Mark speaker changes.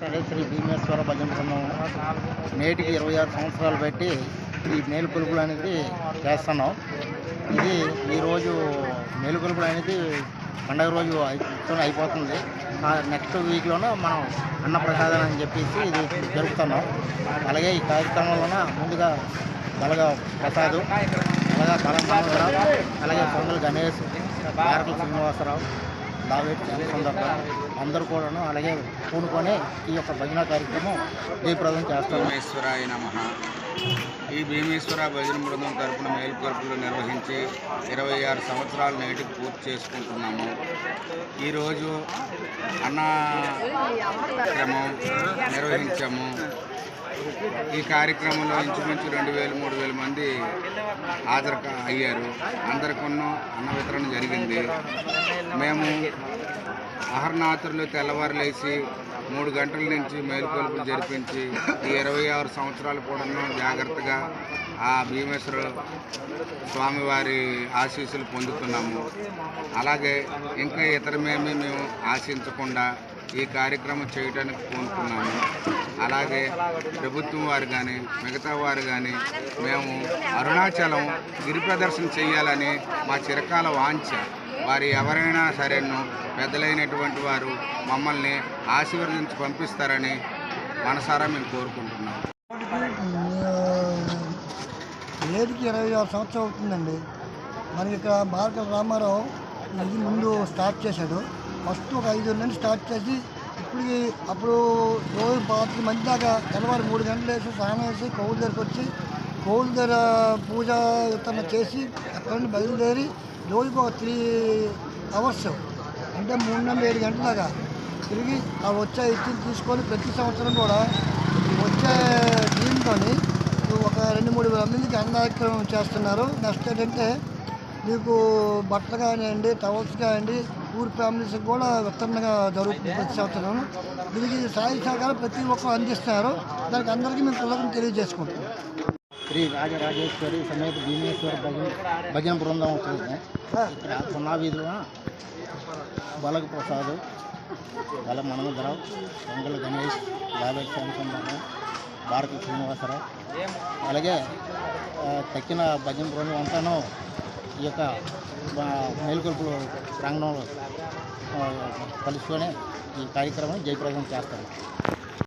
Speaker 1: సరే శ్రీ భీమేశ్వర భజన బృందం నేటికి ఇరవై ఆరు సంవత్సరాలు పెట్టి ఈ మేలుకొలుపులు అనేది చేస్తున్నాం. ఇది ఈరోజు మేలుకొలుపులు అనేది పండగ రోజు అయిపోతుంది. నెక్స్ట్ వీక్లోనూ మనం అన్నప్రసాదం అని చెప్పేసి ఇది జరుపుతున్నాం. అలాగే ఈ కార్యక్రమంలోన ముందుగా బలగా ప్రసాద్ అలాగే బలం రామరావు అలాగే పొంగల్ గణేష్ భారత శ్రీనివాసరావు లావేట్ సందర్భంగా అందరూ కూడాను అలాగే పూనుకొని ఈ యొక్క భజన కార్యక్రమం జయప్రదం చేస్తాము
Speaker 2: భీమేశ్వరాయ నమ. ఈ భీమేశ్వర భజన బృందం తరపున మేల్కొల్పులు నిర్వహించి ఇరవై ఆరు సంవత్సరాల నేటికి పూర్తి చేసుకుంటున్నాము. ఈరోజు అన్నక్రమం నిర్వహించాము. ఈ కార్యక్రమంలో ఇంచుమించు రెండు వేలు మూడు వేల మంది హాజరు అయ్యారు. అందరికన్నా అన్న వితరణ జరిగింది. మేము అహర్నాథులు తెల్లవారులేసి మూడు గంటల నుంచి మేలుకొలుపులు జరిపించి ఈ ఇరవై ఆరు సంవత్సరాలు కూడా జాగ్రత్తగా ఆ భీమేశ్వర స్వామివారి ఆశీస్సులు పొందుతున్నాము. అలాగే ఇంకా ఇతరమేమీ మేము ఆశించకుండా ఈ కార్యక్రమం చేయడానికి కోరుకున్నాము అలాగే ప్రభుత్వం వారు కానీ మిగతా వారు కానీ మేము అరుణాచలం గిరి ప్రదర్శన చేయాలని మా చిరకాల వాంఛ. వారు ఎవరైనా సరేను పెద్దలైనటువంటి వారు మమ్మల్ని ఆశీర్వదించి పంపిస్తారని మనసారా మేము కోరుకుంటున్నాం.
Speaker 3: ఏడుకి ఇరవై ఆరు సంవత్సరం అవుతుందండి. మనకి ఇక భారత రామారావు ఇది ముందు స్టార్ట్ చేశాడు. ఫస్ట్ ఒక ఐదు నుండి స్టార్ట్ చేసి ఇప్పటికి అప్పుడు రోజు పాత్ర మంది దాకా తెల్లవారు మూడు గంటలు వేసి స్నానం వేసి కోవుల దగ్గరకు వచ్చి కోవుల దగ్గర పూజ వితరణ చేసి అక్కడ నుండి బయలుదేరి రోజుకు ఒక త్రీ అవర్స్ అంటే మూడు నుండి ఏడు గంటల దాకా తిరిగి ఆ వచ్చే ఇచ్చి తీసుకొని ప్రతి సంవత్సరం కూడా వచ్చే దీంతో ఒక రెండు మూడు వేల మందికి అన్నదానం చేస్తున్నారు. నెక్స్ట్ ఏంటంటే మీకు బట్టలు కానివ్వండి టవల్స్ కానివ్వండి ఊరి ఫ్యామిలీస్కి కూడా విత్తనంగా జరుగుతుంది ప్రతి సంవత్సరం. దీనికి సాయి సహకారం ప్రతి ఒక్కరు అందిస్తున్నారు దానికి అందరికీ మేము కృతజ్ఞతలు తెలియజేసుకుంటున్నాం.
Speaker 1: శ్రీ రాజరాజేశ్వరి సమేత భీమేశ్వర భజన భజన బృందం వచ్చింది. ఇక్కడ సున్నా వీధిలో బలగ ప్రసాద్ బల మనోహరరావు పొంగల్ గణేష్ లావేట్ శ్యామసుందరరావు భారత శ్రీనివాసరావు. అలాగే తక్కిన భజన బృందం అంతాను ఈ యొక్క మేలుకొల్పులు ప్రాంగణంలో కలుసుకొని ఈ కార్యక్రమం జయప్రదం చేస్తారు